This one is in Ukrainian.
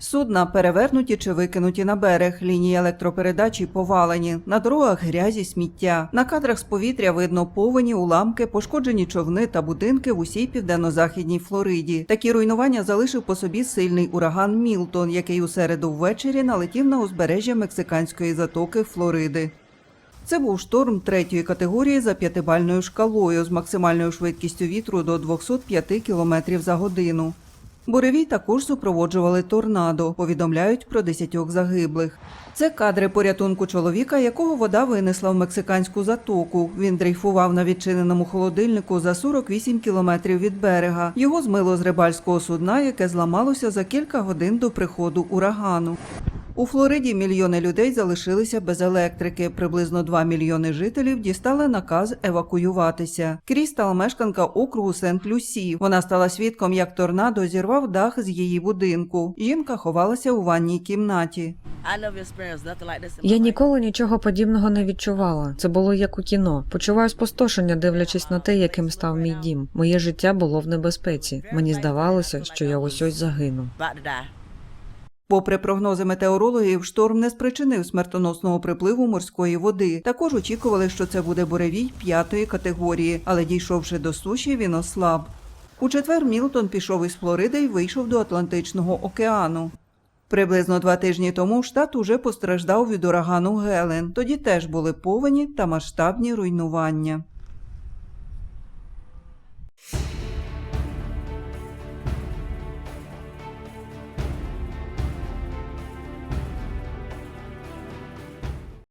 Судна перевернуті чи викинуті на берег, лінії електропередачі повалені, на дорогах грязі сміття. На кадрах з повітря видно повені, уламки, пошкоджені човни та будинки в усій південно-західній Флориді. Такі руйнування залишив по собі сильний ураган Мілтон, який у середу ввечері налетів на узбережжя мексиканської затоки Флориди. Це був шторм третьої категорії за п'ятибальною шкалою з максимальною швидкістю вітру до 205 км за годину. Буревій також супроводжували торнадо, повідомляють про десятьох загиблих. Це кадри порятунку чоловіка, якого вода винесла в мексиканську затоку. Він дрейфував на відчиненому холодильнику за 48 кілометрів від берега. Його змило з рибальського судна, яке зламалося за кілька годин до приходу урагану. У Флориді мільйони людей залишилися без електрики. Приблизно 2 мільйони жителів дістали наказ евакуюватися. Крістал – мешканка округу Сент-Люсі. Вона стала свідком, як торнадо зірвав дах з її будинку. Жінка ховалася у ванній кімнаті. Я ніколи нічого подібного не відчувала. Це було як у кіно. Почуваю спустошення, дивлячись на те, яким став мій дім. Моє життя було в небезпеці. Мені здавалося, що я ось ось загину. Попри прогнози метеорологів, шторм не спричинив смертоносного припливу морської води. Також очікували, що це буде буревій п'ятої категорії, але дійшовши до суші, він ослаб. У четвер Мілтон пішов із Флориди і вийшов до Атлантичного океану. Приблизно два тижні тому штат уже постраждав від урагану Гелен. Тоді теж були повені та масштабні руйнування.